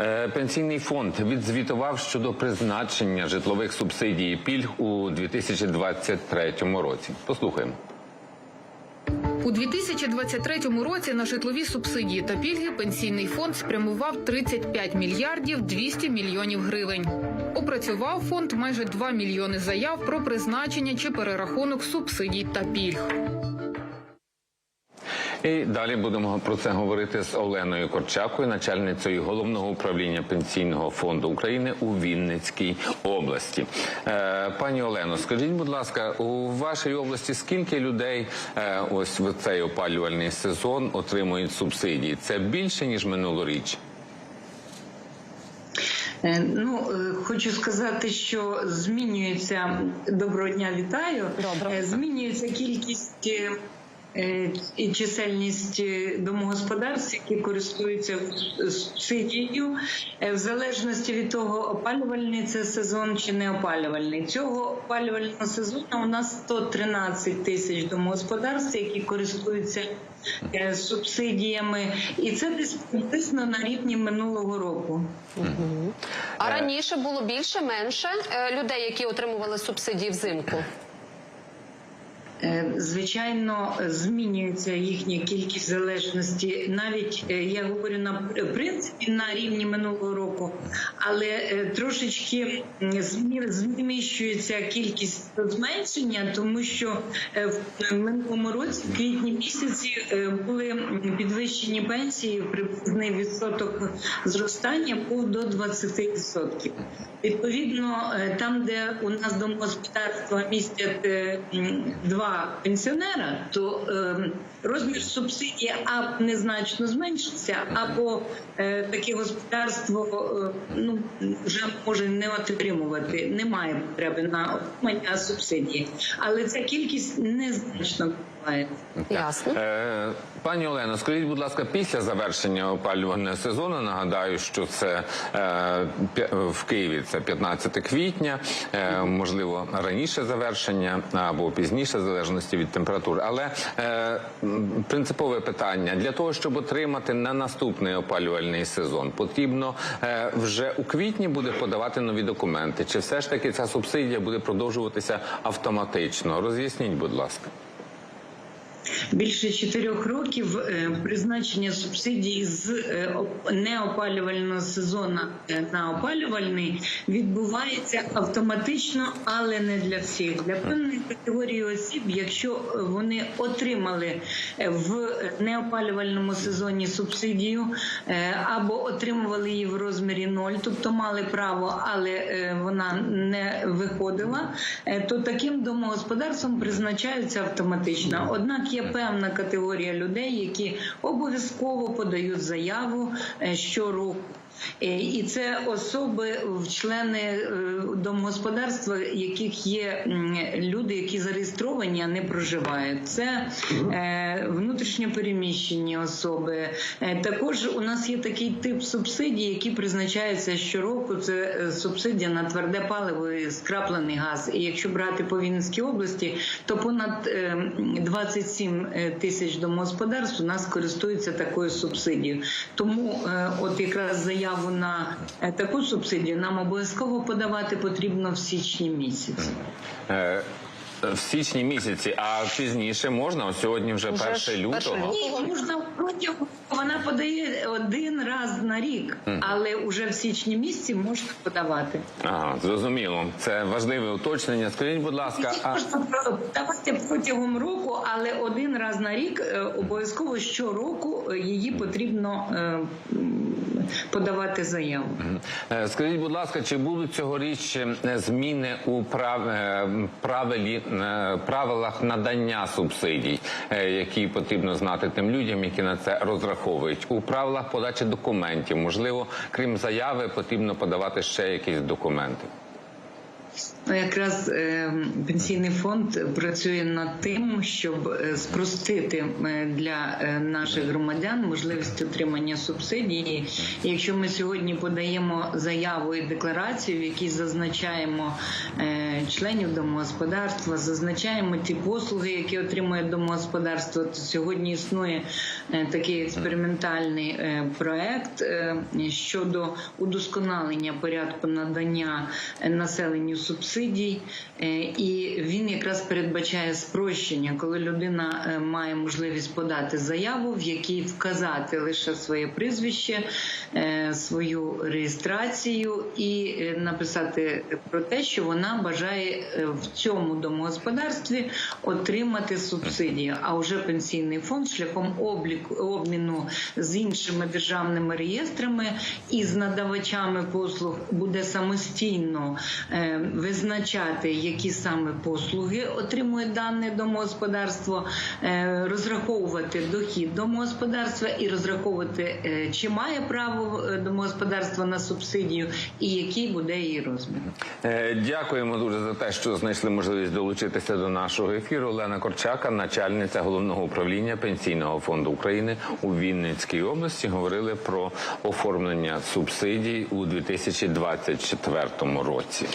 Е, Пенсійний фонд відзвітував щодо призначення житлових субсидій і пільг у 2023 році. Послухаємо. У 2023 році на житлові субсидії та пільги пенсійний фонд спрямував 35 мільярдів 200 мільйонів гривень. Опрацював фонд майже 2 мільйони заяв про призначення чи перерахунок субсидій та пільг. І далі будемо про це говорити з Оленою Корчакою, начальницею головного управління пенсійного фонду України у Вінницькій області. Е, пані Олено, скажіть, будь ласка, у вашій області скільки людей е, ось в цей опалювальний сезон отримують субсидії? Це більше ніж минулоріч? Е, Ну, хочу сказати, що змінюється доброго дня, вітаю. Добре. Змінюється кількість і чисельність е, домогосподарств, які користуються субсидією, е, в залежності від того, опалювальний це сезон чи не опалювальний. Цього опалювального сезону у нас 113 тисяч домогосподарств, які користуються е, субсидіями, і це десь приблизно на рівні минулого року. А раніше було більше, менше е, людей, які отримували субсидії взимку. Е, Звичайно, змінюється їхня кількість залежності. Навіть е, я говорю на принципі на рівні минулого року, але е, трошечки зміщується кількість зменшення, тому що е, в минулому році, в квітні місяці, е, були підвищені пенсії. Приблизний відсоток зростання був до 20%. Відповідно, е, там, де у нас домогосподарства містять е, м, пенсіонера, то е, розмір субсидії або незначно зменшиться, або е, таке господарство е, ну вже може не отримувати, немає потреби на отримання субсидії, але ця кількість незначно. Ясно. Е, Пані Олено, скажіть, будь ласка, після завершення опалювального сезону нагадаю, що це е, в Києві це 15 квітня, е, можливо, раніше завершення або пізніше, в залежності від температури. Але е, принципове питання для того, щоб отримати на наступний опалювальний сезон, потрібно е, вже у квітні буде подавати нові документи. Чи все ж таки ця субсидія буде продовжуватися автоматично? Роз'ясніть, будь ласка. Більше чотирьох років е, призначення субсидій з е, неопалювального сезону е, на опалювальний відбувається автоматично, але не для всіх. Для певної категорії осіб, якщо вони отримали в неопалювальному сезоні субсидію або отримували її в розмірі ноль, тобто мали право, але вона не виходила, то таким домогосподарством призначаються автоматично. Однак є певна категорія людей, які обов'язково подають заяву е, щороку. Е, і це особи члени е, домогосподарства, яких є люди, які зареєстровані, а не проживають. Це внутрішньопереміщені особи. Також у нас є такий тип субсидій, які призначаються щороку. Це субсидія на тверде паливо і скраплений газ. І якщо брати по Вінницькій області, то понад 27 7 е, тисяч домогосподарств у нас користуються такою субсидією. Тому, е, от якраз заяву на е, таку субсидію нам обов'язково подавати потрібно в січні місяці. В січні місяці, а пізніше можна. Ось сьогодні вже 1 лютого. Ні, можна протягом вона подає один раз на рік, але вже в січні місяці можна подавати. Ага, зрозуміло. Це важливе уточнення. Скажіть, будь ласка, а Можна подавати протягом року, але один раз на рік е, обов'язково щороку е, її потрібно е, подавати заяву. скажіть, будь ласка, чи будуть цьогоріч зміни у прав... правилі правилах надання субсидій, е, які потрібно знати тим людям, які на це розраховують у правилах подачі документів? Можливо, крім заяви, потрібно подавати ще якісь документи. Ну, Якраз е, пенсійний фонд працює над тим, щоб е, спростити е, для наших громадян можливість отримання субсидії. Якщо ми сьогодні подаємо заяву і декларацію, в якій зазначаємо членів домогосподарства, зазначаємо ті послуги, які отримує домогосподарство, то сьогодні існує такий експериментальний проект щодо удосконалення порядку надання населенню субсидій, Е, і він якраз передбачає спрощення, коли людина е, має можливість подати заяву, в якій вказати лише своє прізвище, е, свою реєстрацію і написати про те, що вона бажає в цьому домогосподарстві отримати субсидію. А вже пенсійний фонд шляхом обліку обміну з іншими державними реєстрами і з надавачами послуг буде самостійно е, визначати, які саме послуги отримує дане домогосподарство, е, розраховувати дохід домогосподарства і розраховувати, е, чи має право е, домогосподарство на субсидію і який буде її розмір. Дякуємо дуже за те, що знайшли можливість долучитися до нашого ефіру. Олена Корчака, начальниця головного управління пенсійного фонду України у Вінницькій області, говорили про оформлення субсидій у 2024 році.